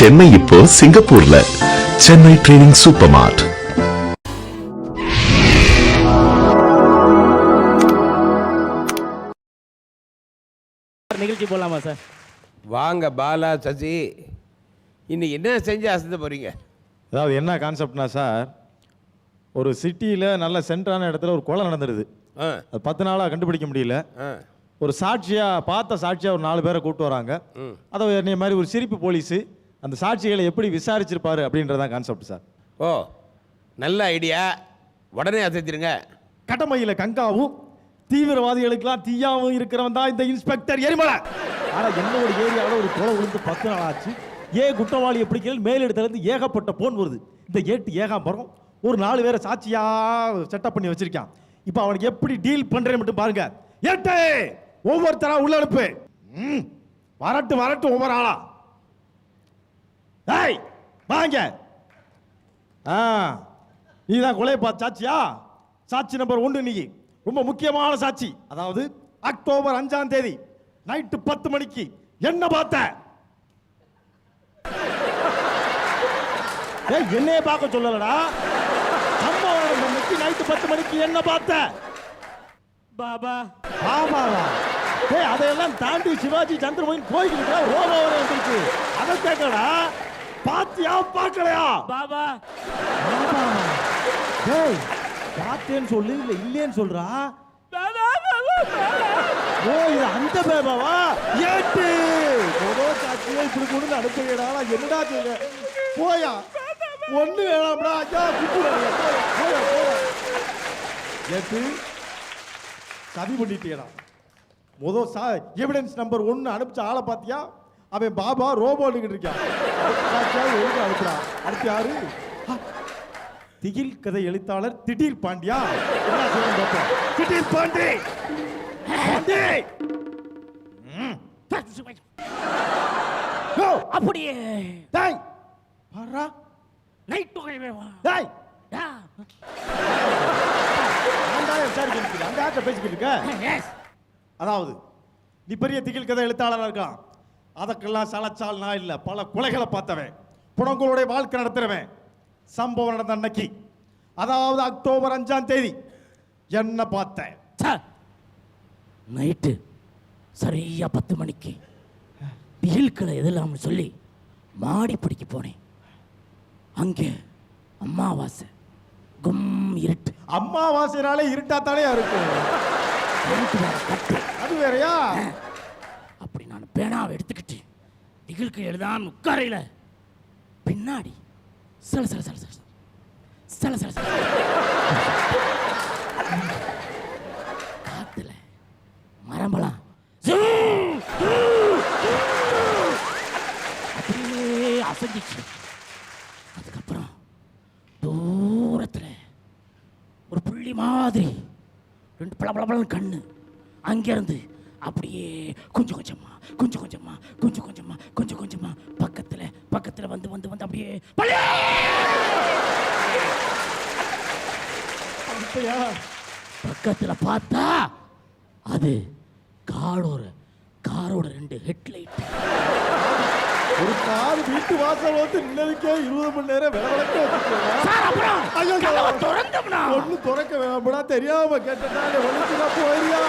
சென்னை இப்போ சிங்கப்பூர்ல. Chennai training super மார்ட் நிகழ்ச்சி போடலாமா சார்? வாங்க பாலா சசி. இன்னைக்கு என்ன செஞ்சு அசந்த போறீங்க? அதாவது என்ன கான்செப்ட்னா சார் ஒரு சிட்டியில் நல்ல சென்டரான இடத்துல ஒரு கொலை நடந்துடுது ஆ. அது பத்து நாளாக கண்டுபிடிக்க முடியல. ஆ. ஒரு சாட்சியாக பார்த்த சாட்சியாக ஒரு நாலு பேரை கூப்பிட்டு வராங்க. அதை என்னைய மாதிரி ஒரு சிரிப்பு போலீஸு அந்த சாட்சிகளை எப்படி விசாரிச்சிருப்பாரு அப்படின்றதான் கான்செப்ட் சார் ஓ நல்ல ஐடியா உடனே அசைச்சிருங்க கடமையில் கங்காவும் தீவிரவாதிகளுக்கெல்லாம் தீயாவும் இருக்கிறவன் தான் இந்த இன்ஸ்பெக்டர் எரிமலை. ஆனால் என்னோட ஏரியாவில் ஒரு கொலை விழுந்து பத்து நாள் ஆச்சு. ஏன் குற்றவாளியை பிடிக்கல மேலிடத்துலேருந்து ஏகப்பட்ட போன் வருது. இந்த ஏட்டு ஏகாம்பரம் ஒரு நாலு பேரை சாட்சியா செட்டப் பண்ணி வச்சிருக்கான். இப்போ அவனுக்கு எப்படி டீல் பண்றேன்னு மட்டும் பாருங்க. ஏட்டே! ஒவ்வொருத்தரா உள்ள அனுப்பு ம், வரட்டு வரட்டு ஒவ்வொரு ஆளா? ஏய் வாங்க ஆ நீதான் கொலை பார்த்து சாட்சியா சாட்சி நம்பர் ஒன்று நீ ரொம்ப முக்கியமான சாட்சி அதாவது அக்டோபர் அஞ்சாம் தேதி நைட்டு பத்து மணிக்கு என்ன பார்த்த என்னைய பார்க்க சொல்லலடா அன்னைக்கு நைட்டு பத்து மணிக்கு என்ன பார்த்த பாபா ஆமாவா ஏய் அதையெல்லாம் தாண்டி சிவாஜி சந்திரமோகன் கோயிலுக்கு ரோபோவரே வந்துருச்சு அதை கேட்கடா பாத்தியா பார்க்கலையா பாபா. ஏய் பார்த்தேன்னு சொல்லு இல்ல இல்லைன்னு சொல்றா. ஓ இது அந்த பேபாவா? ஏட்டு. ஒரோ சாட்சியே இப்படி கொண்டு அனுப்புகிறா என்னடா செய்ய போயா. ஒண்ணு வேணாம்டா. ஐயா ஏட்டு. சதி பண்ணிட்டியடா முதல் சா எவிடன்ஸ் நம்பர் ஒன்று அனுப்பிச்ச ஆளை பார்த்தியா அவன் பாபா ரோபோட்டுக்கிட்டு இருக்கான். அனுப்புறான். அடுத்து யாரு? திகில் கதை எழுத்தாளர் திடீர் பாண்டியா. திடீர் பாண்டி. அப்படியே. டேய். பாரா. நைட் புகழவே வா. டேய். யா. நான் தான் விசாரிக்க நிற்கிறேன் அந்த ஆட்ட பேசிக்கிட்டு இருக்க Yes. அதாவது நீ பெரிய திகில் கதை எழுத்தாளராக இருக்கான் அதற்கெல்லாம் சலச்சால் நான் இல்லை. பல கொலைகளை பார்த்தவன். புடங்களுடைய வாழ்க்கை நடத்துறவன். சம்பவம் நடந்த அன்னைக்கு. அதாவது அக்டோபர் அஞ்சாம் தேதி. என்ன பார்த்தேன். நைட்டு சரியா பத்து மணிக்கு பிகில்களை எதெல்லாம்னு சொல்லி மாடி பிடிக்க போனேன். அங்கே அம்மாவாசை. கும் இருட்டு. அம்மாவாசைனாலே இருட்டாத்தானே இருக்கும். அது வேறயா? பேனாவை எடுத்துக்கிட்டு நிகழ்க்கு எழுதாம உட்காரையில் பின்னாடி சல சல சல சல சல சல சல காத்துல மரம்பலாம். அப்படியே அசைஞ்சிச்சு. அதுக்கப்புறம் தூரத்தில் ஒரு புள்ளி மாதிரி ரெண்டு பளபளபளன்னு கண்ணு. அங்கேருந்து அப்படியே கொஞ்சம் கொஞ்சமாக கொஞ்சமா கொஞ்சம் கொஞ்சமா கொஞ்சம் கொஞ்சமா கொஞ்சம். பக்கத்துல பக்கத்துல வந்து வந்து வந்து அப்படியே பக்கத்துல பார்த்தா அது காரோட காரோட ரெண்டு ஹெட்லைட். ஒரு கார் வீட்டு வாசல் வந்து நின்னதுக்கே இருபது மணி நேரம் திறந்தோம்னா? ஒண்ணு திறக்க வேணாம்டா தெரியாம கேட்டா ஒழிச்சுனா போயிரியா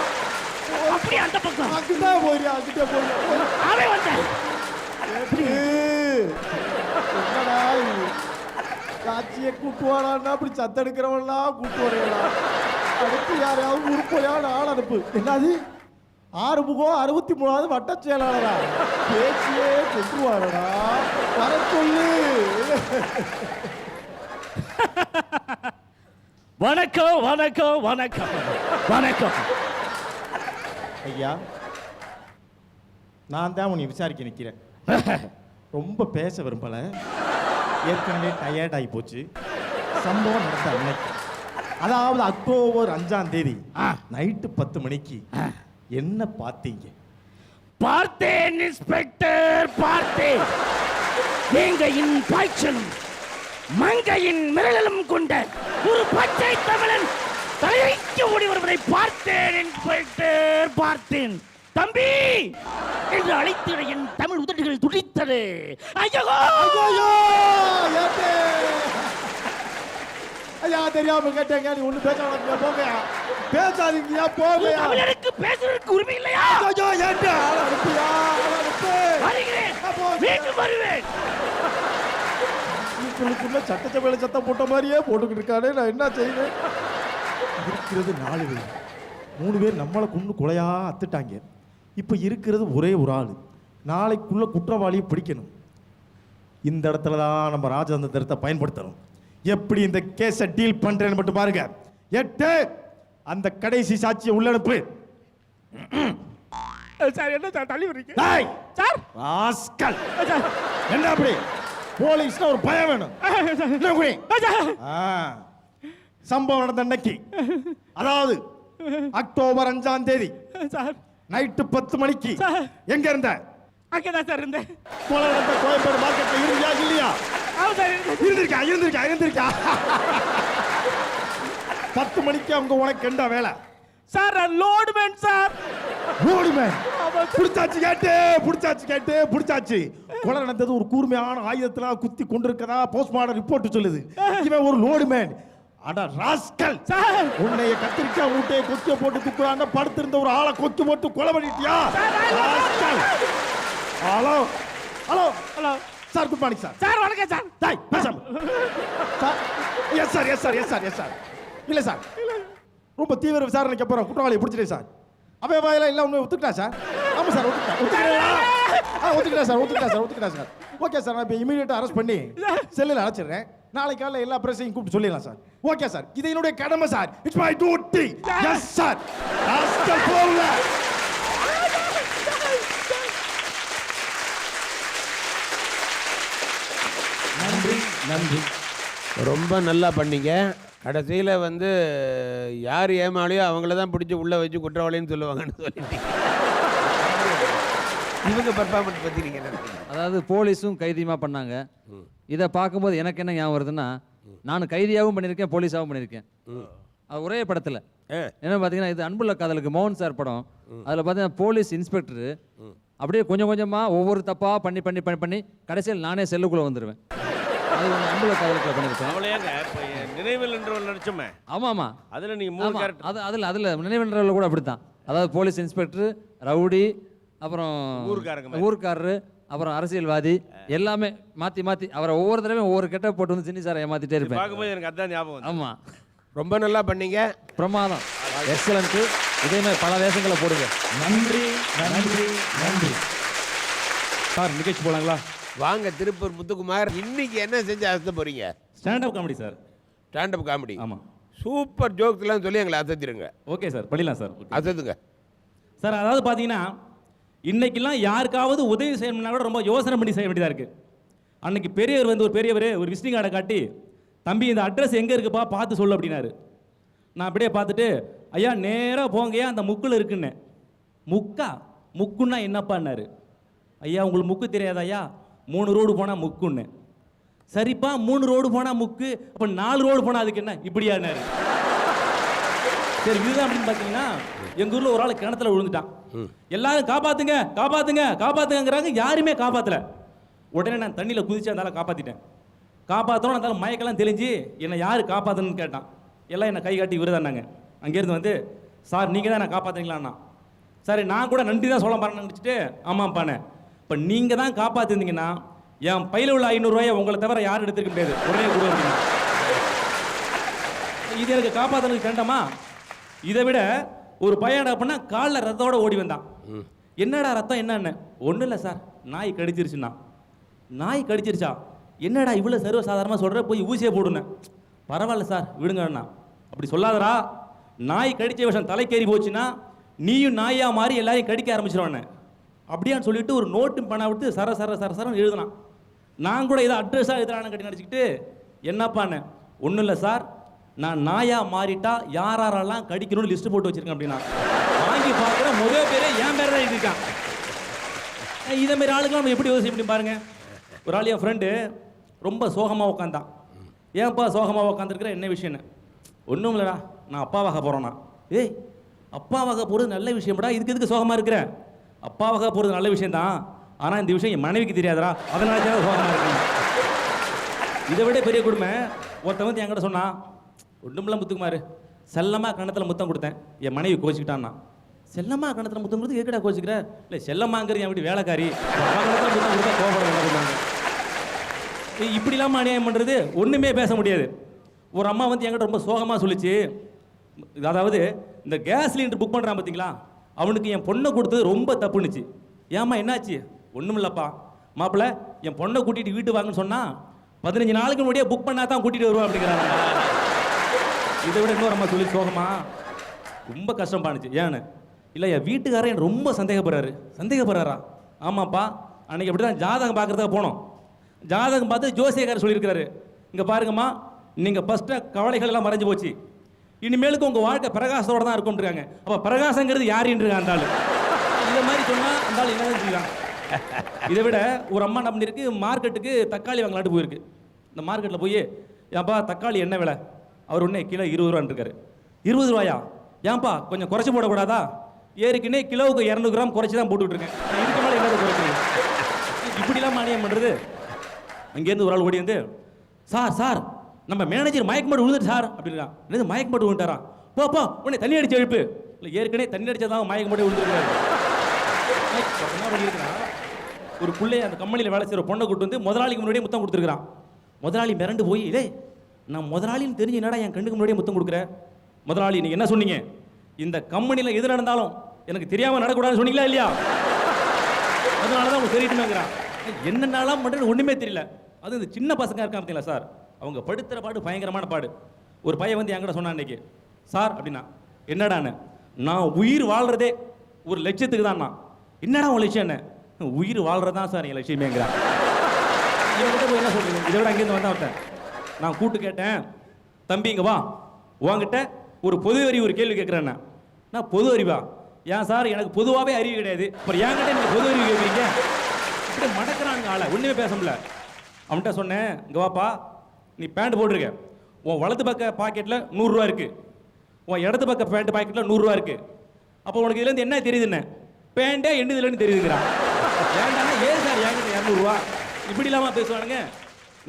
அப்படியே அந்த பக்கம். அங்கிட்டா போயிரியா அங்கிட்ட போயிரியா அவன் வந்தேன். காட்சியை கூட்டு வரான்னா அப்படி சத்தெடுக்கிறவன்லாம் கூட்டு வரையலாம் அடுத்து யாரையாவது உருப்படியான ஆள் அனுப்பு. என்னது? ஆறு முகம் அறுபத்தி மூணாவது வட்ட செயலாளரா? பேச்சியே கொண்டுருவாரடா வர சொல்லு. வணக்கம் வணக்கம் வணக்கம். வணக்கம். ஐயா நான் தான் உன்னை விசாரிக்க நிற்கிறேன் ரொம்ப பேச விரும்பல. ஏற்கனவே டயர்ட் ஆகி போச்சு. சம்பவம் நடந்த அன்னைக்கு. அதாவது அக்டோபர் அஞ்சாம் தேதி. நைட்டு பத்து மணிக்கு. என்ன பார்த்தீங்க. பார்த்தேன் இன்ஸ்பெக்டர் பார்த்தேன். வேங்கையின் பாய்ச்சலும் மங்கையின் மிரளலும் கொண்ட ஒரு பச்சை தமிழன் தலையைக்கு ஓடி வருவதை பார்த்தேன் இன்ஸ்பெக்டர் பார்த்தேன். தம்பி! என்று அழைத்திட என் தமிழ் உதடுகள் துடித்தது. ஐயோ! ஐயோ தெரியாம கேட்டேங்க. நீ ஒண்ணு பேச வேணாம் போங்கயா பேசாதீங்கயா போங்கயா தமிழருக்கு பேசுறதுக்கு உரிமை இல்லையா? ஐயோ ஆள அனுப்பியா வருகிறேன். மீண்டும் வருவேன். வீட்டுக்குள்ள சட்டச்சபையில சத்தம் போட்ட மாதிரியே போட்டுக்கிட்டு இருக்கானே. நான் என்ன செய்வேன்? இருக்கிறது நாலு பேர். மூணு பேர் நம்மளை கொண்டு கொலையா அத்துட்டாங்க. இப்போ இருக்கிறது ஒரே ஒரு ஆள். நாளைக்குள்ள குற்றவாளியை பிடிக்கணும். இந்த இடத்துல தான் நம்ம ராஜதந்திரத்தை பயன்படுத்தணும். எப்படி இந்த கேஸை டீல் பண்றேன்னு மட்டும் பாருங்க. எட்டு அந்த கடைசி சாட்சியை உள்ளனுப்பு. சார் என்ன சார் தள்ளி விடுறீங்க? டேய், சார்! ராஸ்கல். என்ன அப்படி? போலீஸ்னா ஒரு பயம் வேணும். சம்பவம் நடந்த அன்னைக்கு. அதாவது அக்டோபர் அஞ்சாம் தேதி. சார். நைட்டு பத்து மணிக்கு. எங்க இருந்த? அங்கதான் சார் இருந்தேன். கொலை நடந்த கோயம்பேடு மார்க்கெட்ல இருந்தியா இல்லையா? இருந்திருக்கா இருந்திருக்கா இருந்திருக்கா? பத்து மணிக்கு அவங்க உனக்கு என்ன வேலை? Sir load man sir. ஓடிமேன் புடிச்சாச்சு கேட்டு புடிச்சாச்சு கேட்டு புடிச்சாச்சு. கொலை நடந்தது ஒரு கூர்மையான ஆயுதத்துல குத்தி கொண்டிருக்கதா போஸ்ட்மார்டம் ரிப்போர்ட் சொல்லுது. இவன் ஒரு லோடுமேன் அட ராஸ்கல்! சார்! உன்னைய கத்திரிக்காய் மூட்டையை கொக்கிய போட்டு துக்குறாங்க படுத்திருந்த ஒரு ஆளை கொக்கி போட்டு கொலை பண்ணிட்டியா? Rascal! Hello! Hello! Hello! Sir good morning sir. Sir வணக்கம் சார். டாய் பேசாம. Sir yes sir yes sir yes sir yes sir இல்ல சார். ரொம்ப தீவிர விசாரணைக்கு அப்புறம் குற்றவாளியை பிடிச்சிட்டேன் சார். அவன் வாயில எல்லாம் உண்மை ஒத்துக்கிட்டா சார்? ஆமா சார் ஒத்துக்கிட்டா. ஒத்துக்கிட்டா ஒத்துக்கிட்டா சார் ஒத்துக்கிட்டா சார் ஒத்துக்கிட்டா சார். ஓகே சார் நான் இப்போ இமீடியட்டாக அரெஸ்ட் பண்ணி செல்லில் அழைச்சிடுறேன் நாளைக்கு காலையில் எல்லா பிரச்சனையும் கூப்பிட்டு சொல்லிடலாம் சார். Okay sir. இது என்னுடைய கடமை sir. It's my duty yes sir நன்றி நன்றி. ரொம்ப நல்லா பண்ணீங்க. கடைசியில் வந்து யார் ஏமாளியோ அவங்கள தான் பிடிச்சி உள்ளே வச்சு குற்றவாளின்னு சொல்லுவாங்கன்னு சொல்லிட்டீங்க. இவங்க பர்ஃபார்மன்ஸ் பற்றி நீங்கள்? அதாவது போலீஸும் கைதியுமா பண்ணாங்க. இதை பார்க்கும்போது எனக்கு என்ன ஞாபகம் வருதுன்னா நான் கைதியாகவும் பண்ணியிருக்கேன் போலீஸாகவும் பண்ணியிருக்கேன். அது ஒரே படத்தில். என்ன பார்த்தீங்கன்னா இது அன்புள்ள காதலுக்கு மோகன் சார் படம். அதில் பார்த்தீங்கன்னா போலீஸ் இன்ஸ்பெக்டர். அப்படியே கொஞ்சம் கொஞ்சமாக ஒவ்வொரு தப்பாக பண்ணி பண்ணி பண்ணி பண்ணி கடைசியில் நானே செல்லுக்குள்ளே வந்துடுவேன் அது அன்புள்ள காதலுக்கு பண்ணியிருக்கேன். நினைவில் என்றவள் நடிச்சோமே ஆமாம். ஆமாம் அதுல நீங்க மூணு அது அதில் அதில் நினைவென்றவில் கூட அப்படித்தான். அதாவது போலீஸ் இன்ஸ்பெக்டர் ரவுடி அப்புறம் ஊர்க்காரங்க. ஊர்க்காரரு அப்புறம் அரசியல்வாதி எல்லாமே மாற்றி மாற்றி அவரை ஒவ்வொரு தடவையும் ஒவ்வொரு கெட்ட போட்டு வந்து சின்னி சாரை ஏமாத்திட்டே இருப்பேன். பார்க்கும்போது எனக்கு அதான் ஞாபகம் வந்து ஆமாம் ரொம்ப நல்லா பண்ணீங்க. பிரமாதம். எக்ஸலண்ட்டு இதே மாதிரி பல வேஷங்களை போடுங்க. நன்றி நன்றி நன்றி. சார் நிகழ்ச்சி போலாங்களா? வாங்க திருப்பூர் முத்துக்குமார். இன்னைக்கு என்ன செஞ்சு அசத்த போறீங்க? Standup comedy sir standup comedy ஆமாம் சூப்பர் ஜோக்ஸ்லாம் சொல்லி எங்களை அசத்திடுங்க ஓகே சார் பண்ணிடலாம் சார் அசத்துங்க. சார் அதாவது பார்த்தீங்கன்னா இன்னைக்கெல்லாம் யாருக்காவது உதவி செய்யணும்னா கூட ரொம்ப யோசனை பண்ணி செய்ய வேண்டியதாக இருக்குது அன்னைக்கு பெரியவர் வந்து ஒரு பெரியவர் ஒரு விசிட்டிங் கார்டை காட்டி தம்பி இந்த அட்ரஸ் எங்கே இருக்குப்பா? பார்த்து சொல்லு அப்படின்னாரு. நான் அப்படியே பார்த்துட்டு ஐயா நேராக போங்கய்யா அந்த முக்கில் இருக்குன்னு. முக்கா? முக்குன்னா என்னப்பான்னாரு? ஐயா உங்களுக்கு முக்கு தெரியாதா ஐயா மூணு ரோடு போனால் முக்குன்னு. சரிப்பா மூணு ரோடு போனால் முக்கு அப்போ நாலு ரோடு போனால் அதுக்கு என்ன? இப்படியானாரு சரி இதுதான் அப்படின்னு பார்த்தீங்கன்னா எங்கள் ஊரில் ஒரு ஆள் கிணத்துல விழுந்துட்டான். எல்லாரும் காப்பாத்துங்க காப்பாத்துங்க காப்பாத்துங்கிறாங்க யாருமே காப்பாத்தல. உடனே நான் தண்ணியில் குதிச்சு அதனால காப்பாத்திட்டேன். காப்பாத்தணும் அந்த மயக்கெல்லாம் தெளிஞ்சு என்னை யார் காப்பாத்தணும்னு கேட்டான். எல்லாம் என்னை கை காட்டி விருதானாங்க அங்கேருந்து வந்து சார் நீங்கள் தான் நான் காப்பாத்துறீங்களாண்ணா? சரி நான் கூட நன்றி தான் சொல்ல பாருன்னு நினச்சிட்டு ஆமாப்பானே இப்போ நீங்கள் தான் காப்பாத்திருந்தீங்கன்னா என் பையில உள்ள ஐநூறுரூவாயை உங்களை தவிர யாரும் எடுத்துக்க முடியாது. உடனே கொடு இது எனக்கு காப்பாத்துறதுக்கு வேண்டாமா இதை விட ஒரு பையன் பண்ணா காலில் ரத்தத்தோட ஓடி வந்தான். என்னடா ரத்தம் என்னன்னு? ஒன்றும் இல்லை சார். நாய் கடிச்சிருச்சுன்னா. நாய் கடிச்சிருச்சா? என்னடா இவ்வளோ சர்வ சாதாரணமாக சொல்கிற போய் ஊசியை போடுனேன். பரவாயில்ல சார் விடுங்கண்ணா அப்படி சொல்லாதடா. நாய் கடிச்ச விஷம் தலைக்கேறி போச்சுன்னா நீயும் நாயா மாறி எல்லாரையும் கடிக்க ஆரம்பிச்சிருவானே அப்படியான்னு சொல்லிட்டு ஒரு நோட்டு பணம் விட்டு சர சர சர சரன்னு எழுதுனான். நான் கூட இதை அட்ரஸாக எழுதுறான்னு கட்டி நடிச்சுக்கிட்டு என்னப்பான்னு? ஒன்றும் இல்லை சார். நான் நாயா மாறிட்டா யார் யாரெல்லாம் கடிக்கணும்னு லிஸ்ட் போட்டு வச்சிருக்கேன் அப்படின்னா. வாங்கி பார்க்குற முதல் பேரே என் பேர் தான் எழுதியிருக்கான். இதே இதை மாதிரி ஆளுக்கெல்லாம் நம்ம எப்படி யோசிக்க முடியும் பாருங்க. ஒரு ஆள் என் ஃப்ரெண்டு ரொம்ப சோகமாக உட்காந்தான் ஏன்ப்பா சோகமாக உட்காந்துருக்குற என்ன விஷயம்னு. ஒன்றும் இல்லைடா நான் அப்பாவாக போகிறேன்னா ஏய் அப்பாவாக போகிறது நல்ல விஷயம்டா இதுக்கு எதுக்கு சோகமாக இருக்கிறேன் அப்பாவாக போகிறது நல்ல விஷயம்தான். ஆனால் இந்த விஷயம் என் மனைவிக்கு தெரியாதடா அதனால தான் சோகமாக இருக்கேன். இதை விட பெரிய கொடுமை ஒருத்தன் வந்து என்கிட்ட சொன்னான் ஒன்றுமில்ல முத்துக்குமாரு. செல்லமாக கணத்தில் முத்தம் கொடுத்தேன். என் மனைவி கோச்சிக்கிட்டான்னா. செல்லமாக கணத்தில் முத்தம் கொடுத்து எதுக்கடா கோச்சிக்கிற? இல்லை செல்லம்மாங்கிறது என் வீட்டு வேலைக்காரி. அவ முத்தம் கொடுத்தா கோபப்பட இப்படிலாம் அநியாயம் பண்ணுறது ஒன்றுமே பேச முடியாது. ஒரு அம்மா வந்து என்கிட்ட ரொம்ப சோகமாக சொல்லிச்சு. அதாவது இந்த கேஸ் சிலிண்டர் புக் பண்ணுறான் பார்த்தீங்களா அவனுக்கு என் பொண்ணை கொடுத்தது ரொம்ப தப்புனுச்சு ஏம்மா என்னாச்சு? ஒன்றுமில்லப்பா மாப்பிள்ள என் பொண்ணை கூட்டிகிட்டு வீட்டு வாங்கன்னு சொன்னால் பதினஞ்சு நாளுக்கு முன்னாடியே புக் பண்ணால் தான் கூட்டிகிட்டு வருவான் அப்படிங்கிறாங்க. இதை விட இன்னொரு அம்மா சொல்லி சோகமா? ரொம்ப கஷ்டம் பாணிச்சு ஏன்னு? இல்லை என் வீட்டுக்காரர் என் ரொம்ப சந்தேகப்படுறாரு. சந்தேகப்படுறாரா? ஆமாப்பா. அன்னைக்கு அப்படி தான் ஜாதகம் பார்க்குறதுக்காக போனோம். ஜாதகம் பார்த்து ஜோசியக்காரர் சொல்லியிருக்கிறாரு. இங்கே பாருங்கம்மா நீங்கள் ஃபஸ்ட்டு கவலைகள் எல்லாம் மறைஞ்சு போச்சு. இனிமேலுக்கு உங்கள் வாழ்க்கை பிரகாசத்தோட தான் இருக்கும்ன்றாங்க. அப்போ பிரகாசங்கிறது யாருன்றாங்க அந்த ஆள்? மாதிரி சொன்னால் அந்த ஆள் என்ன செய்வாங்க இதை விட ஒரு அம்மா என்ன பண்ணியிருக்கு மார்க்கெட்டுக்கு தக்காளி வாங்கலாட்டு போயிருக்கு. இந்த மார்க்கெட்டில் போய் ஏப்பா தக்காளி என்ன விலை? அவர் உடனே கிலோ இருபது ரூபான்னு இருக்காரு இருபது ரூபாயா? ஏன்பா கொஞ்சம் குறைச்சி போடக்கூடாதா? ஏற்கனவே கிலோவுக்கு இரநூறு கிராம் குறைச்சி தான் போட்டுக்கிட்டு இருக்கேன் இதுக்கு மேலே என்ன குறைக்கிறேன் இப்படிலாம் மானியம் பண்ணுறது அங்கேருந்து ஒரு ஆள் ஓடி வந்து சார் சார் நம்ம மேனேஜர் மயக்க மாட்டு விழுந்துட்டு சார் அப்படின்னா என்னது மயக்க மாட்டு விழுந்துட்டாரா? போ போ உடனே தண்ணி அடிச்சு எழுப்பு. இல்லை ஏற்கனவே தண்ணி அடிச்சதான் மயக்க மாட்டே விழுந்துருக்காரு. என்ன பண்ணியிருக்கிறான் ஒரு பிள்ளைய அந்த கம்பெனியில் வேலை செய்கிற பொண்ணை கூட்டு வந்து முதலாளிக்கு முன்னாடியே முத்தம் கொடுத்துருக்கான் முதலாளி மிரண்டு போய் இதே நான் முதலாளின்னு தெரிஞ்சு என்னடா என் கண்ணுக்கு முன்னாடியே முத்தம் கொடுக்குற? முதலாளி நீங்கள் என்ன சொன்னீங்க? இந்த கம்பெனியில் எது நடந்தாலும் எனக்கு தெரியாமல் நடக்கூடாதுன்னு சொன்னீங்களா இல்லையா? அதனால தான் அவங்க தெரியட்டுமேங்கிறான் என்னென்னலாம் பண்ணுறது ஒன்றுமே தெரியல. அது இந்த சின்ன பசங்க இருக்கான் பார்த்தீங்களா சார்? அவங்க படுத்துகிற பாடு பயங்கரமான பாடு. ஒரு பையன் வந்து என்கிட்ட சொன்னான் அன்னைக்கு சார் அப்படின்னா என்னடான்னு நான் உயிர் வாழ்றதே ஒரு லட்சியத்துக்கு தான் நான் என்னடா உன் லட்சியம் என்ன? உயிர் வாழ்றது தான் சார் என் லட்சியமேங்கிறான். என்ன சொல்றீங்க இதை விட அங்கேருந்து வந்தா ஒருத்தன். நான் கூட்டு கேட்டேன். தம்பி இங்கே வா. உன்கிட்ட ஒரு பொது அறிவு ஒரு கேள்வி கேட்குறேன் நான். பொது அறிவா? ஏன் சார் எனக்கு பொதுவாகவே அறிவு கிடையாது. அப்புறம் என்கிட்ட நீங்கள் பொது அறிவு கேட்குறீங்க? இப்படி மடக்கிறானுங்க ஆளை. ஒன்றுமே பேச முடியல. அவன்கிட்ட சொன்னேன் இங்கே வாப்பா. நீ பேண்ட் போட்டிருக்க. உன் வலது பக்க பாக்கெட்டில் நூறுரூவா இருக்குது உன் இடது பக்க பேண்ட் பாக்கெட்டில் நூறுரூவா இருக்குது அப்போ உனக்கு இதுலேருந்து என்ன தெரியுதுன்னு பேண்டே எண்ணுதுலன்னு தெரியுதுங்கிறான். ஏன்டா ஏன் சார் என்கிட்ட இரநூறுவா இப்படி இல்லாமல் பேசுவானுங்க.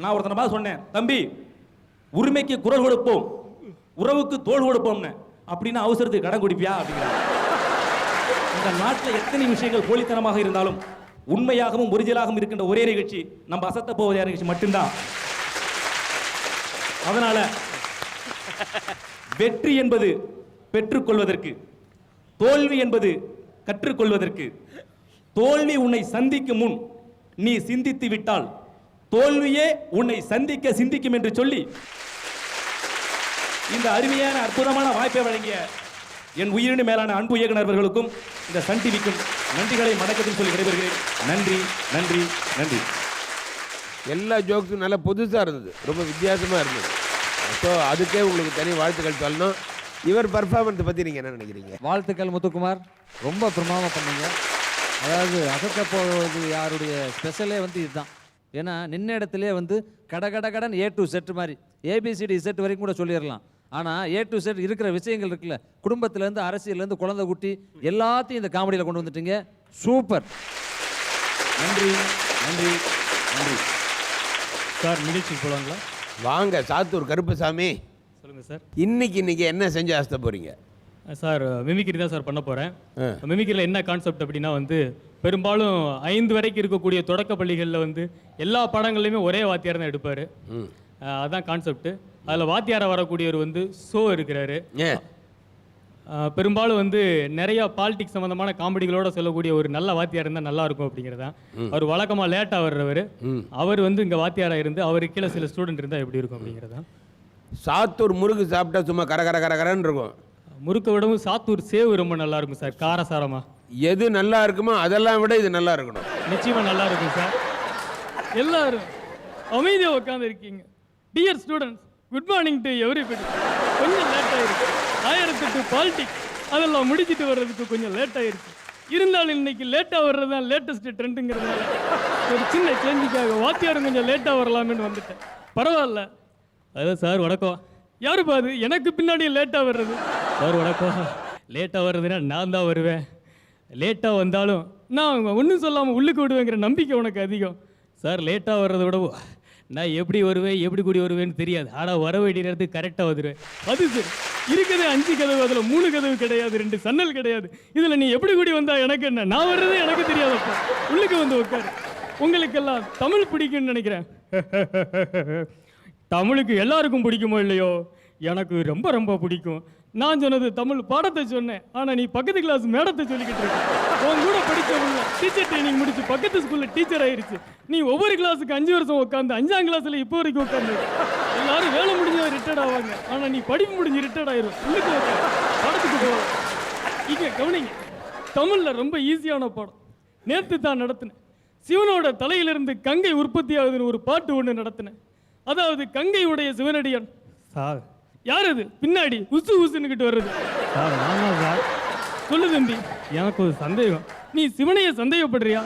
நான் ஒருத்தனை பார்த்து சொன்னேன் தம்பி உரிமைக்கு குரல் கொடுப்போம். உறவுக்கு தோள் கொடுப்போம்னு. அப்படின்னு அவசரத்துக்கு கடன் குடிப்பியா? அப்படிங்கிறான் இந்த நாட்டில் எத்தனை விஷயங்கள் போலித்தனமாக இருந்தாலும் உண்மையாகவும் ஒரிஜினலாகவும் இருக்கின்ற ஒரே நிகழ்ச்சி நம்ம அசத்த போவது நிகழ்ச்சி? மட்டும்தான். அதனால வெற்றி என்பது பெற்றுக்கொள்வதற்கு தோல்வி என்பது கற்றுக்கொள்வதற்கு தோல்வி உன்னை சந்திக்கும் முன் நீ சிந்தித்து விட்டால் தோல்வியே உன்னை சந்திக்க சிந்திக்கும் என்று சொல்லி இந்த அருமையான அற்புதமான வாய்ப்பை வழங்கிய என் உயிரினு மேலான அன்பு இயக்குனர் அவர்களுக்கும் இந்த சன் டிவிக்கும் நன்றிகளை மடக்கத்தில் சொல்லி விடைபெறுகிறேன். நன்றி நன்றி நன்றி. எல்லா ஜோக்ஸும் நல்லா புதுசாக இருந்தது. ரொம்ப வித்தியாசமாக இருந்தது. ஸோ அதுக்கே உங்களுக்கு தனி வாழ்த்துக்கள் சொல்லணும். இவர் பர்ஃபார்மன்ஸ் பற்றி நீங்கள் என்ன நினைக்கிறீங்க? வாழ்த்துக்கள் முத்துக்குமார். ரொம்ப பிரமாதமாக பண்ணீங்க. அதாவது அசத்த போவது யாருடைய ஸ்பெஷலே வந்து இதுதான். ஏன்னா நின்ன இடத்துலயே வந்து கட கட கடன் ஏ டு செட் மாதிரி ஏபிசிடி செட் வரைக்கும் கூட சொல்லிடலாம். ஆனால் ஏ டு செட் இருக்கிற விஷயங்கள் இருக்குல்ல குடும்பத்துலேருந்து அரசியல்லேருந்து குழந்தை குட்டி எல்லாத்தையும் இந்த காமெடியில் கொண்டு வந்துட்டீங்க. சூப்பர். நன்றி நன்றி நன்றி. சார் நிகழ்ச்சிக்கு போகலாங்களா வாங்க சாத்தூர் கருப்புசாமி. சொல்லுங்கள் சார். இன்னைக்கு இன்னைக்கு என்ன செஞ்சு ஆசை போகிறீங்க சார் மிமிக்ரி தான் சார் பண்ண போகிறேன் மிமிக்ரியில் என்ன கான்செப்ட் அப்படின்னா வந்து பெரும்பாலும் ஐந்து வரைக்கும் இருக்கக்கூடிய தொடக்க பள்ளிகளில் வந்து எல்லா படங்கள்லையுமே ஒரே வாத்தியார் தான் எடுப்பார். அதான் கான்செப்ட் அதில் வாத்தியாரை வரக்கூடியவர் வந்து சோ இருக்கிறாரு. பெரும்பாலும் வந்து நிறைய பாலிடிக்ஸ் சம்மந்தமான காமெடிகளோட சொல்லக்கூடிய ஒரு நல்ல வாத்தியார் இருந்தால் நல்லா இருக்கும் அப்படிங்கிறதான் அவர் வழக்கமாக லேட்டாக வர்றவர். அவர் வந்து இங்கே வாத்தியாராக இருந்து அவருக்கு கீழே சில ஸ்டூடெண்ட் இருந்தால் எப்படி இருக்கும் அப்படிங்கிறதான் சாத்தூர் முருகு சாப்பிட்டா சும்மா கர கர கர கரன்னு இருக்கும். முறுக்க விடவும் சாத்தூர் சேவு ரொம்ப நல்லா இருக்கும் சார் காரசாரமா. எது நல்லா இருக்குமோ அதெல்லாம் விட இது நல்லா இருக்கணும். நிச்சயமா நல்லா இருக்கும் சார். எல்லாரும் அமைதியா உட்கார்ந்து இருக்கீங்க. Dear students good morning to everybody கொஞ்சம் லேட் ஆயிருக்கு. ஆயிரத்தெட்டு பாலிடிக்ஸ் அதெல்லாம் முடிச்சிட்டு வர்றதுக்கு கொஞ்சம் லேட் ஆயிருச்சு இருந்தாலும் இன்னைக்கு லேட்டாக வர்றது தான் லேட்டஸ்ட் ட்ரெண்டுங்கிறதுனால ஒரு சின்ன சேஞ்சுக்காக வாத்தியாரும் கொஞ்சம் லேட்டாக வரலாமேன்னு வந்துட்டேன். பரவாயில்ல. அதான் சார் வணக்கம். யாருப்பா அது? எனக்கு பின்னாடி லேட்டாக வர்றது. சார் வணக்கம் லேட்டாக வர்றதுன்னா நான் தான் வருவேன். லேட்டாக வந்தாலும் நான் ஒன்றும் சொல்லாமல் உள்ளுக்கு விடுவேங்கிற நம்பிக்கை உனக்கு அதிகம். சார் லேட்டாக வர்றதை விட நான் எப்படி வருவேன் எப்படி கூடி வருவேன்னு தெரியாது. ஆனால் வர வேண்டிய நேரத்துக்கு கரெக்டாக வந்துடுவேன் அது சார். இருக்கிறது அஞ்சு கதவு அதில் மூணு கதவு கிடையாது ரெண்டு சன்னல் கிடையாது. இதில் நீ எப்படி கூடி வந்தா எனக்கு என்ன? நான் வர்றதே எனக்கு தெரியாதப்பா உள்ளுக்கு வந்து உட்காரு. உங்களுக்கெல்லாம் தமிழ் பிடிக்கும்னு நினைக்கிறேன். தமிழுக்கு எல்லாருக்கும் பிடிக்குமோ இல்லையோ? எனக்கு ரொம்ப ரொம்ப பிடிக்கும். நான் சொன்னது தமிழ் பாடத்தை சொன்னேன். ஆனால் நீ பக்கத்து கிளாஸ் மேடத்தை சொல்லிக்கிட்டு இருக்க. உன் கூட படித்தவங்க டீச்சர் ட்ரைனிங் முடிச்சு பக்கத்து ஸ்கூலில் டீச்சர் ஆயிடுச்சு நீ ஒவ்வொரு கிளாஸுக்கு அஞ்சு வருஷம் உட்காந்து அஞ்சாம் கிளாஸில் இப்போ வரைக்கும் உட்காந்து எல்லாரும் வேலை முடிஞ்ச ரிட்டையர்ட் ஆவாங்க. ஆனால் நீ படிப்பு முடிஞ்சு ரிட்டையர்ட் ஆயிரும். உள்ளுக்கு பாடத்துக்கு போகலாம் இங்க கவனிங்க. தமிழில் ரொம்ப ஈஸியான பாடம். நேற்று தான் நடத்தினேன். சிவனோட தலையிலிருந்து கங்கை உற்பத்தி ஆகுதுன்னு ஒரு பாட்டு ஒன்று நடத்தினேன். அதாவது கங்கை உடைய சிவனடியான். சார். யார் அது? பின்னாடி. உசு உசுன்னுக்கிட்டு வர்றது. சார் நான் சார். சொல்லு தம்பி. எனக்கு ஒரு சந்தேகம். நீ சிவனைய சந்தேகப்படுறியா?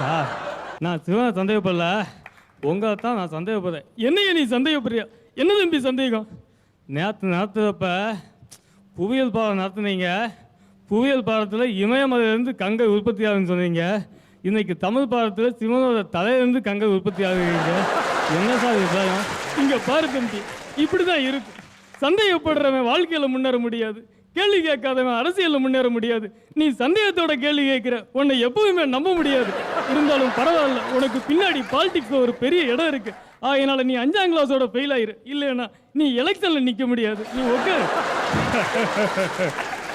சார் நான் சிவனை சந்தேகப்படல. உங்களை தான் நான் சந்தேகப்படுறேன். என்னைய நீ சந்தேகப்படுறியா? என்ன தம்பி சந்தேகம்? நேற்று நடத்துறப்ப புவியியல் பாடம் நடத்துனீங்க. புவியியல் பாடத்தில் இமயமலையிலேருந்து கங்கை உற்பத்தி ஆகுதுன்னு சொன்னீங்க. இன்னைக்கு தமிழ் பாடத்தில் சிவனோட தலையிலேருந்து கங்கை உற்பத்தி ஆகுறீங்க என்ன சார் விஷயம் இங்கே பாரு தம்பி. இப்படி தான் இருக்கு. சந்தேகப்படுறவன் வாழ்க்கையில் முன்னேற முடியாது. கேள்வி கேட்காதவன் அரசியலில் முன்னேற முடியாது. நீ சந்தேகத்தோட கேள்வி கேட்குற உன்னை எப்பவுமே நம்ப முடியாது. இருந்தாலும் பரவாயில்ல உனக்கு பின்னாடி பாலிடிக்ஸில் ஒரு பெரிய இடம் இருக்கு. அதனால நீ அஞ்சாம் கிளாஸோட ஃபெயில் ஆயிரு. இல்லைன்னா நீ எலெக்ஷனில் நிற்க முடியாது. நீ ஓகே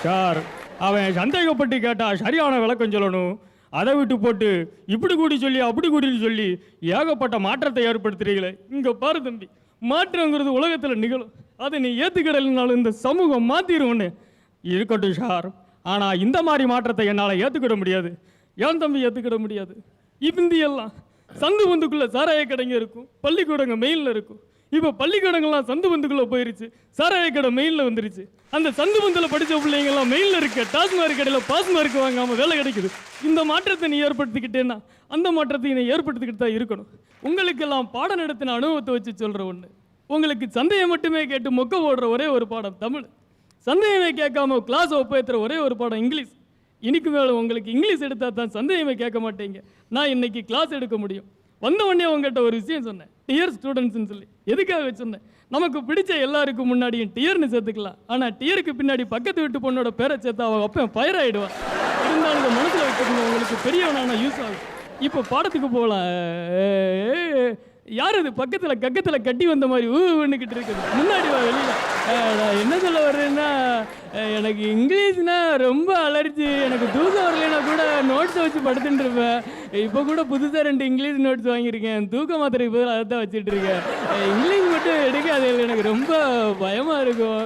சார் அவன் சந்தேகப்பட்டு கேட்டா சரியான விளக்கம் சொல்லணும். அதை விட்டு போட்டு இப்படி கூடி சொல்லி அப்படி கூடின்னு சொல்லி ஏகப்பட்ட மாற்றத்தை ஏற்படுத்துறீங்களே. இங்கே பாரு தம்பி. மாற்றங்கிறது உலகத்தில் நிகழும். அதை நீ ஏத்துக்கிடலைனாலும் இந்த சமூகம் மாத்திரும் இருக்கட்டும் சார் ஆனால் இந்த மாதிரி மாற்றத்தை என்னால் ஏற்றுக்கிட முடியாது. ஏன் தம்பி ஏற்றுக்கிட முடியாது. இந்தியெல்லாம் சந்து பந்துக்குள்ளே சாராய கடைங்க இருக்கும். பள்ளிக்கூடங்க மெயினில் இருக்கும். இப்போ பள்ளிக்கூடங்கள்லாம் சந்து பந்துக்குள்ளே போயிருச்சு. சாராய கடை மெயினில் வந்துருச்சு. அந்த சந்து பந்தில் படித்த பிள்ளைங்கள்லாம் மெயினில் இருக்க டாஸ்மார்க் கடையில் பாஸ்மார்க் வாங்காமல் வேலை கிடைக்குது. இந்த மாற்றத்தை நீ ஏற்படுத்திக்கிட்டேன்னா அந்த மாற்றத்தை நீ ஏற்படுத்திக்கிட்டு தான் இருக்கணும். உங்களுக்கெல்லாம் பாடம் நடத்தின அனுபவத்தை வச்சு சொல்கிற ஒன்று உங்களுக்கு சந்தையை மட்டுமே கேட்டு மொக்க ஓடுற ஒரே ஒரு பாடம் தமிழ். சந்தேகமே கேட்காம கிளாஸ் ஒப்பேத்துற ஒரே ஒரு பாடம் இங்கிலீஷ். இனிக்கு மேலே உங்களுக்கு இங்கிலீஷ் எடுத்தால் தான் சந்தேகமே கேட்க மாட்டேங்க. நான் இன்னைக்கு கிளாஸ் எடுக்க முடியும். வந்த உடனே உங்ககிட்ட ஒரு விஷயம் சொன்னேன். டியர் ஸ்டூடெண்ட்ஸ்னு சொல்லி. எதுக்காக வச்சுருந்தேன்? நமக்கு பிடிச்ச எல்லாருக்கும் முன்னாடியும் டியர்னு சேர்த்துக்கலாம். ஆனால் டியருக்கு பின்னாடி பக்கத்து வீட்டு பொண்ணோட பேரை சேர்த்தா அவள் அப்பன் ஃபயர் ஆகிடுவான் இருந்தாலும் இதை மனசில் வச்சுருந்தவங்களுக்கு பெரியவனான யூஸ் ஆகும். இப்போ பாடத்துக்கு போகலாம். யார் அது? பக்கத்தில் கக்கத்தில் கட்டி வந்த மாதிரி ஊன்னுக்கிட்டு இருக்குது. முன்னாடி வா வெளியில். நான் என்ன சொல்ல வர்றேன்னா எனக்கு இங்கிலீஷ்னால் ரொம்ப அலர்ஜி. எனக்கு தூக்கம் வரலைன்னா கூட நோட்ஸை வச்சு படுத்துட்டு இருப்பேன் இப்போ கூட புதுசாக ரெண்டு இங்கிலீஷ் நோட்ஸ் வாங்கியிருக்கேன். தூக்க மாத்திரை இப்போ அதை தான் வச்சுட்டு இருக்கேன் இங்கிலீஷ் மட்டும் எடுக்காது எனக்கு ரொம்ப பயமாக இருக்கும்.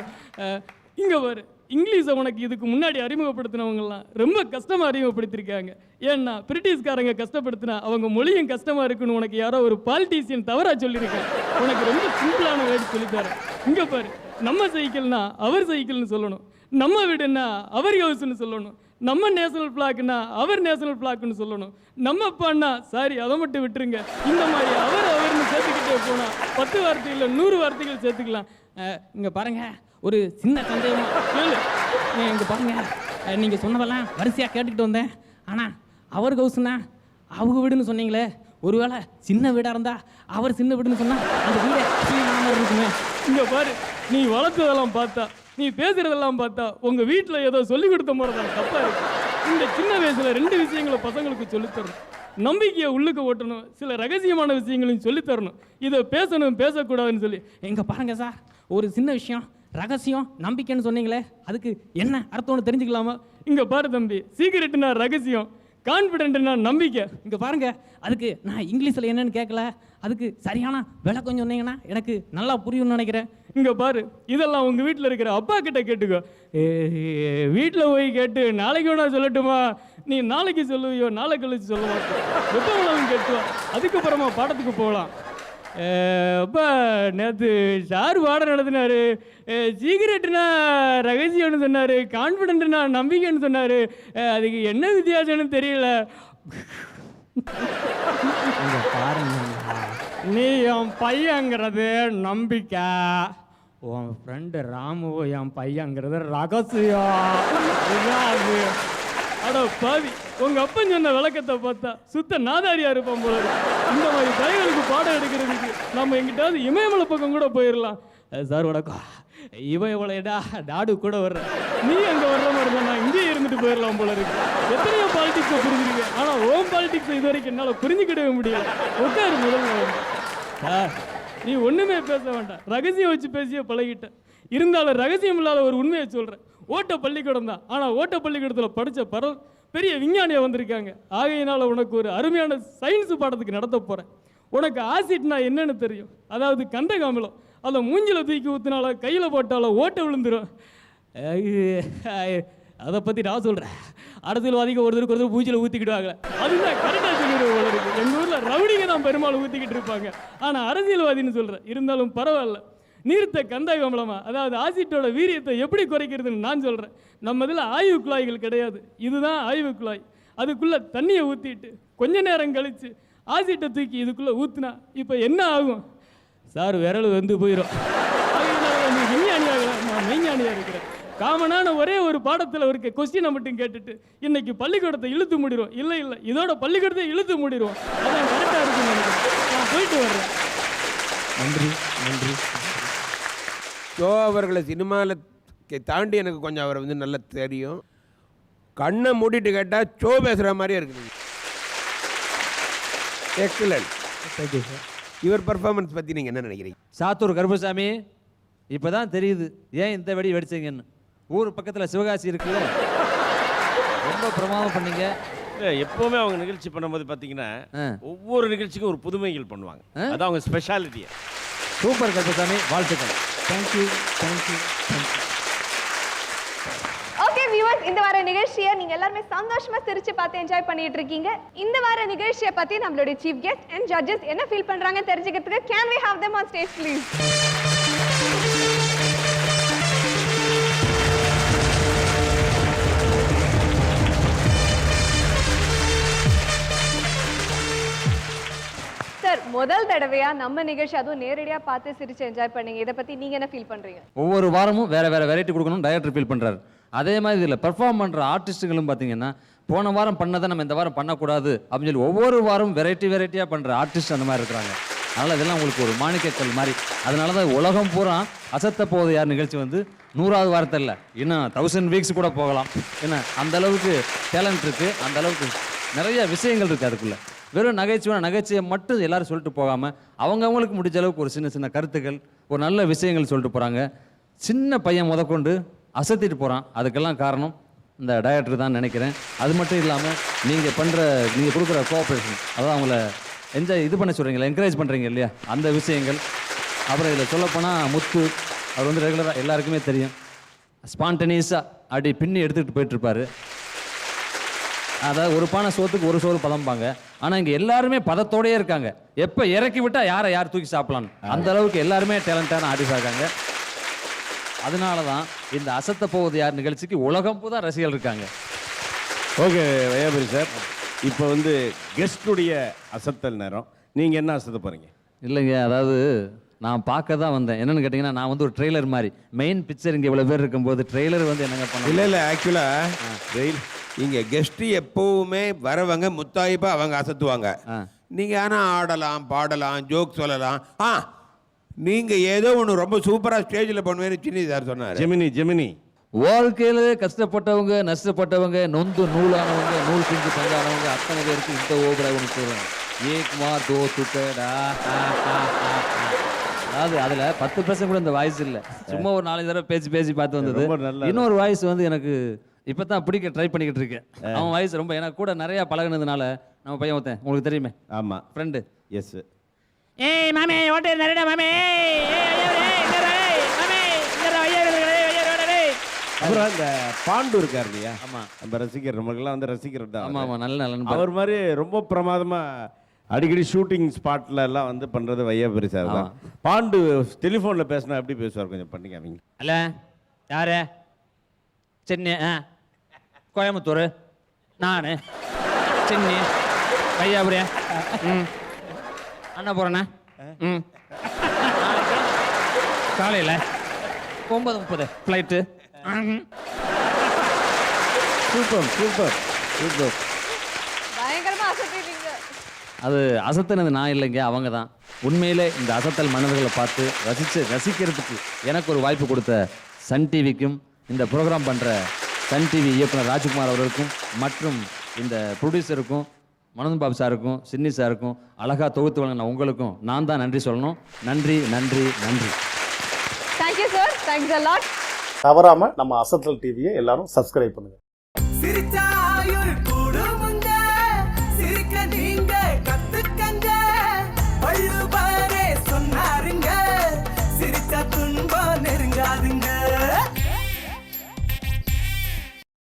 இங்கே பாரு. இங்கிலீஷை உனக்கு இதுக்கு முன்னாடி அறிமுகப்படுத்தினவங்கலாம் ரொம்ப கஷ்டமாக அறிமுகப்படுத்தியிருக்காங்க. ஏன்னா பிரிட்டிஷ்காரங்க கஷ்டப்படுத்தினா அவங்க மொழியும் கஷ்டமாக இருக்குன்னு உனக்கு யாரோ ஒரு பாலிட்டீசியன் தவறாக சொல்லியிருக்காங்க உனக்கு ரொம்ப சிம்பிளான வேர்டு சொல்லித்தார் இங்கே பாரு நம்ம சைக்கிள்னா அவர் சைக்கிள்னு சொல்லணும். நம்ம வீடுன்னா அவர் ஹவுஸ்னு சொல்லணும். நம்ம நேஷனல் பிளாக்னா அவர் நேஷனல் பிளாக்னு சொல்லணும். நம்ம அப்பான்னா சாரி அதை மட்டும் விட்டுருங்க. இந்த மாதிரி அவர் அவர்னு சேர்த்துக்கிட்டே போனால் பத்து வார்த்தையில் நூறு வார்த்தைகள் சேர்த்துக்கலாம். இங்கே பாருங்கள் ஒரு சின்ன சந்தேகமா. இங்கே பாருங்க. அஹ், நீங்க சொன்னதெல்லாம் வரிசையாக கேட்டுக்கிட்டு வந்தேன். ஆனால் அவர் கவுசுனா அவங்க வீடுன்னு சொன்னீங்களே. ஒருவேளை சின்ன வீடாக இருந்தா அவர் சின்ன வீடுன்னு சொன்னா அந்த வீடே இருக்குமே. இங்கே பாரு நீ வளர்த்ததெல்லாம் பார்த்தா நீ பேசுறதெல்லாம் பார்த்தா உங்க வீட்டில் ஏதோ சொல்லி கொடுத்த மாதிரி தான் தப்பா இருக்கு. இந்த சின்ன வயசுல ரெண்டு விஷயங்களை பசங்களுக்கு சொல்லித் தரணும். நம்பிக்கையை உள்ளுக்கு ஓட்டணும். சில ரகசியமான விஷயங்களையும் சொல்லித் தரணும். இதை பேசணும் பேசக்கூடாதுன்னு சொல்லி. எங்க பாருங்க சார் ஒரு சின்ன விஷயம். ரகசியம் நம்பிக்கைன்னு சொன்னீங்களே அதுக்கு என்ன அர்த்தம்னு தெரிஞ்சுக்கலாமா? இங்கே பாரு தம்பி சீக்கிரட்னா ரகசியம் கான்ஃபிடென்ட்னா நம்பிக்கை. இங்கே பாருங்க அதுக்கு நான் இங்கிலீஷில் என்னன்னு கேட்கல அதுக்கு சரியான விளக்கம் சொன்னீங்கன்னா எனக்கு நல்லா புரியும்னு நினைக்கிறேன். இங்கே பாரு இதெல்லாம் உங்கள் வீட்டில் இருக்கிற அப்பா கிட்ட கேட்டுக்கோ. வீட்டில் போய் கேட்டு நாளைக்கு வேணா சொல்லட்டுமா? நீ நாளைக்கு சொல்லுவியோ நாளை கழிச்சு சொல்லுவோம் எப்போ வேணாலும் அதுக்கப்புறமா பாடத்துக்கு போகலாம். அப்பா நேற்று சார் பாடம் நடத்தினாரு. சீக்கிரட்னா ரகசியம்னு சொன்னார் கான்ஃபிடென்ட்னா நம்பிக்கைன்னு சொன்னார். அதுக்கு என்ன வித்தியாசம்னு தெரியல. நீ என் பையங்கிறது நம்பிக்கை. உன் ஃப்ரெண்டு ராமுவோ என் பையங்கிறது ரகசியம். அட பாவி. உங்க அப்பன் சொன்ன விளக்கத்தை பார்த்தா சுத்த நாதாரியா இருப்பான் போல. இந்த மாதிரி தலைகளுக்கு பாடம் எடுக்கிறதுக்கு நம்ம எங்கிட்டாவது இமயமலை பக்கம் கூட போயிடலாம் சார் வணக்கம். இவன் இவளையடா நாடு கூட வர்ற நீ அங்க வர்ற மாதிரி தான் நான் இங்கேயே இருந்துட்டு போயிடலாம் போல இருக்கு. எத்தனையோ பாலிடிக்ஸை புரிஞ்சிருக்கேன் ஆனா ஓம் பாலிடிக்ஸ் இது வரைக்கும் என்னால புரிஞ்சுக்கிடவே முடியல. உட்காரு முதல்ல. சார். நீ ஒண்ணுமே பேச வேண்டாம். ரகசியம் வச்சு பேசிய பழகிட்ட. இருந்தாலும் ரகசியம் இல்லாத ஒரு உண்மையை சொல்றேன். ஓட்ட பள்ளிக்கூடம் தான். ஆனா ஓட்ட பள்ளிக்கூடத்துல படிச்ச பர பெரிய விஞ்ஞானியாக வந்திருக்காங்க. ஆகையினால் உனக்கு ஒரு அருமையான சயின்ஸ் பாடத்துக்கு நடத்த போகிறேன் உனக்கு ஆசிட்னா என்னென்னு தெரியும். அதாவது கந்தகாமலம் அதை மூஞ்சில் தூக்கி ஊற்றினால கையில் போட்டால ஓட்டை விழுந்துடும் அதை பற்றி நான் சொல்கிறேன் அரசியல்வாதிக்கு ஒருத்தருக்கு ஒருத்தர் பூச்சியில் ஊற்றிக்கிடுவாங்க அதுதான் கரெக்டாக சொல்லிடுவோம் எங்கள் ஊரில் ரவுடிங்க தான் பெரும்பாலும் ஊற்றிக்கிட்டு இருப்பாங்க. ஆனால் அரசியல்வாதின்னு சொல்கிறேன் இருந்தாலும் பரவாயில்ல. நீர்த்த கந்தகமலமா அதாவது ஆசிட்டோட வீரியத்தை எப்படி குறைக்கிறதுன்னு நான் சொல்கிறேன் நம்ம இதில் ஆய்வு குழாய்கள் கிடையாது. இதுதான் ஆய்வு குழாய். அதுக்குள்ளே தண்ணியை ஊற்றிட்டு கொஞ்ச நேரம் கழித்து ஆசிட்டை தூக்கி இதுக்குள்ளே ஊற்றுனா இப்போ என்ன ஆகும்? சார் விரல் வந்து போயிடும் அதனால நீ விஞ்ஞானி ஆகலாம் நான் மெய்ஞானியாக இருக்கிறேன். காமனான ஒரே ஒரு பாடத்தில் இருக்க கொஸ்டினை மட்டும் கேட்டுட்டு இன்னைக்கு பள்ளிக்கூடத்தை இழுத்து முடிடும் இல்லை இல்லை. இதோட பள்ளிக்கூடத்தை இழுத்து முடிடும் அதான் கரெக்டாக இருக்குன்னு நான் போயிட்டு வர்றேன். நன்றி நன்றி. ஷோ அவர்களை சினிமாவில் தாண்டி எனக்கு கொஞ்சம் அவரை வந்து நல்லா தெரியும். கண்ணை மூடிட்டு கேட்டால் ஷோ பேசுகிற மாதிரியே இருக்குது. எக்ஸலன்ட் தேங்க்யூ சார் இவர் பர்ஃபார்மன்ஸ் பற்றி நீங்கள் என்ன நினைக்கிறீங்க? சாத்தூர் கருப்பசாமி இப்போ தான் தெரியுது. ஏன் இந்த வெடி வெடிச்சீங்கன்னு? ஊர் பக்கத்தில் சிவகாசி இருக்குல்ல? ரொம்ப பிரமாதம் பண்ணீங்க. இல்ல, எப்பவுமே அவங்க நிகழ்ச்சி பண்ணும்போது பார்த்தீங்கன்னா. ஒவ்வொரு நிகழ்ச்சிக்கும் ஒரு புதுமைகள் பண்ணுவாங்க? அதான் அவங்க ஸ்பெஷாலிட்டி சூப்பர் கருப்பசாமி வாழ்த்துக்கள். Thank you thank you thank you okay viewers இந்த வார நிகழ்ச்சியை நீங்க எல்லாருமே சந்தோஷமா சிரிச்சு பார்த்து என்ஜாய் பண்ணிட்டு இருக்கீங்க. இந்த வார நிகழ்ச்சியை பத்தி நம்மளுடைய சீஃப் கெஸ்ட் அண்ட் ஜட்ஜஸ் என்ன ஃபீல் பண்றாங்க தெரிஞ்சுக்கிறதுக்கு can we have them on stage please முதல் தடவையா நம்ம நிகழ்ச்சி அதுவும் நேரடியா பார்த்து சிரிச்சு என்ஜாய் பண்ணீங்க. இதை பத்தி நீங்க என்ன ஃபீல் பண்றீங்க? ஒவ்வொரு வாரமும் வேற வேற வெரைட்டி கொடுக்கணும் டைரக்டர் ஃபீல் பண்றாரு. அதே மாதிரி இதில் பெர்ஃபார்ம் பண்ணுற ஆர்டிஸ்ட்டுகளும் பார்த்தீங்கன்னா போன வாரம் பண்ணதை நம்ம இந்த வாரம் பண்ணக்கூடாது அப்படின்னு சொல்லி ஒவ்வொரு வாரம் வெரைட்டி வெரைட்டியாக பண்ணுற ஆர்டிஸ்ட் அந்த மாதிரி இருக்கிறாங்க. அதனால் இதெல்லாம் உங்களுக்கு ஒரு மாணிக்கக்கல் மாதிரி. அதனால தான் உலகம் பூரா அசத்த போகுது யார் நிகழ்ச்சி வந்து? நூறாவது வாரத்தில் இல்லை இன்னும் தௌசண்ட் வீக்ஸ் கூட போகலாம். என்ன? அந்த அளவுக்கு டேலண்ட் இருக்குது அந்த அளவுக்கு நிறைய விஷயங்கள் இருக்குது அதுக்குள்ளே. வெறும் நகைச்சுவை நகைச்சுவை மட்டும் எல்லாரும் சொல்லிட்டு போகாமல் அவங்கவுங்களுக்கு முடிஞ்ச அளவுக்கு ஒரு சின்ன சின்ன கருத்துக்கள் ஒரு நல்ல விஷயங்கள் சொல்லிட்டு போகிறாங்க சின்ன பையன் முதற்கொண்டு அசத்திட்டு போகிறான் அதுக்கெல்லாம் காரணம் இந்த டைரக்டர் தான் நினைக்கிறேன். அது மட்டும் இல்லாமல் நீங்கள் பண்ணுற நீங்கள் கொடுக்குற கோஆப்ரேஷன் அதாவது அவங்கள என்ஜாய் இது பண்ண சொல்கிறீங்களா என்கரேஜ் பண்ணுறீங்க இல்லையா? அந்த விஷயங்கள். அப்புறம் இதில் சொல்லப்போனால் முத்து அவர் வந்து ரெகுலராக எல்லாருக்குமே தெரியும். ஸ்பான்டனியஸாக அப்படி பின்னி எடுத்துக்கிட்டு போயிட்டுருப்பாரு அதாவது ஒரு பானை சோத்துக்கு ஒரு சோறு பதம்பாங்க. ஆனால் இங்கே எல்லாருமே பதத்தோடயே இருக்காங்க. எப்போ இறக்கி விட்டா யாரை யார் தூக்கி சாப்பிடலான்னு அந்த அளவுக்கு எல்லாருமே டேலண்டான ஆர்டிஸ்ட் இருக்காங்க அதனால தான் இந்த அசத்த போவது யார் நிகழ்ச்சிக்கு உலகம் பூரா ரசிகர்கள் இருக்காங்க. Okay Vaiyapuri sir. இப்போ வந்து கெஸ்டுடைய அசத்தல் நேரம். நீங்க என்ன அசத்த போறீங்க? இல்லைங்க அதாவது நான் பார்க்க தான் வந்தேன். என்னன்னு கேட்டிங்கன்னா நான் வந்து ஒரு ட்ரெய்லர் மாதிரி. மெயின் பிக்சர் இங்கே இவ்வளோ பேர் இருக்கும்போது ட்ரெய்லர் வந்து என்னங்க பண்ண இல்லை இல்லை ஆக்சுவலாக இங்கே கெஸ்ட்டு எப்போவுமே வரவங்க முத்தாய்ப்பாக அவங்க அசத்துவாங்க. நீங்கள் ஆனால் ஆடலாம் பாடலாம் ஜோக் சொல்லலாம். ஆ நீங்கள் ஏதோ ஒன்று ரொம்ப சூப்பராக ஸ்டேஜில் பண்ணுவேன்னு சின்னி சார் சொன்னார். ஜெமினி ஜெமினி. வாழ்க்கையில் கஷ்டப்பட்டவங்க நஷ்டப்பட்டவங்க நொந்து நூலானவங்க நூல் பிஞ்சு பஞ்சானவங்க அத்தனை பேருக்கு இந்த ஓபரை ஒன்று சொல்கிறேன் ஏக்மா தோ துக்கடா அதாவது அதில் பத்து பர்சன்ட் கூட இந்த வாய்ஸ் இல்லை. சும்மா ஒரு நாலஞ்சு தடவை பேசி பேசி பார்த்து வந்தது. இன்னொரு வாய்ஸ் வந்து எனக்கு இப்போ தான் பிடிக்க ட்ரை பண்ணிக்கிட்டு இருக்கேன். அவன் வாய்ஸ் ரொம்ப எனக்கு கூட நிறையா பழகுனதுனால நம்ம பையன் ஒருத்தன் உங்களுக்கு தெரியுமே. ஆமா. ஃப்ரெண்டு எஸ் ஏய் மாமே ஓட்டு நரடா மாமே. அப்புறம் இந்த பாண்டு இருக்கார் இல்லையா? ஆமா. நம்ம ரசிகர் நம்மளுக்கெல்லாம் வந்து ரசிகர் தான் ஆமாம். ஆமாம் நல்ல நல்ல அவர் மாதிரி ரொம்ப பிரமாதமா அடிக்கடி ஷூட்டிங் ஸ்பாட்ல எல்லாம் வந்து பண்றது வையாபுரி சார் தான். பாண்டு டெலிஃபோன்ல பேசினா எப்படி பேசுவார்? கொஞ்சம் பண்ணி காமிங்க அல்ல யாரு? சென்னை ஆ. கோயம்புத்தூர். நான். சென்னை. கையாபுரியா ம். அண்ணா போகிறேண்ணா ம். காலையில் ஒன்பது முப்பது. ஃப்ளைட்டு சூப்பர் சூப்பர் சூப்பர் அது அசத்துனது நான் இல்லைங்க அவங்க தான். உண்மையிலே இந்த அசத்தல் மனிதர்களை பார்த்து ரசித்து ரசிக்கிறதுக்கு எனக்கு ஒரு வாய்ப்பு கொடுத்த சன் டிவிக்கும் இந்த ப்ரோக்ராம் பண்ணுற சன் டிவி இயக்குனர் ராஜ்குமார் அவர்களுக்கும் மற்றும் இந்த ப்ரொடியூசருக்கும் மனோஜ் பாபு சாருக்கும் சின்னி சாருக்கும் அழகாக தொகுத்து வழங்கின உங்களுக்கும் நான் தான் நன்றி சொல்லணும். நன்றி நன்றி நன்றி. Thank you sir thanks a lot தவறாம நம்ம அசத்தல் டிவியை எல்லாரும் சப்ஸ்கிரைப் பண்ணுங்க.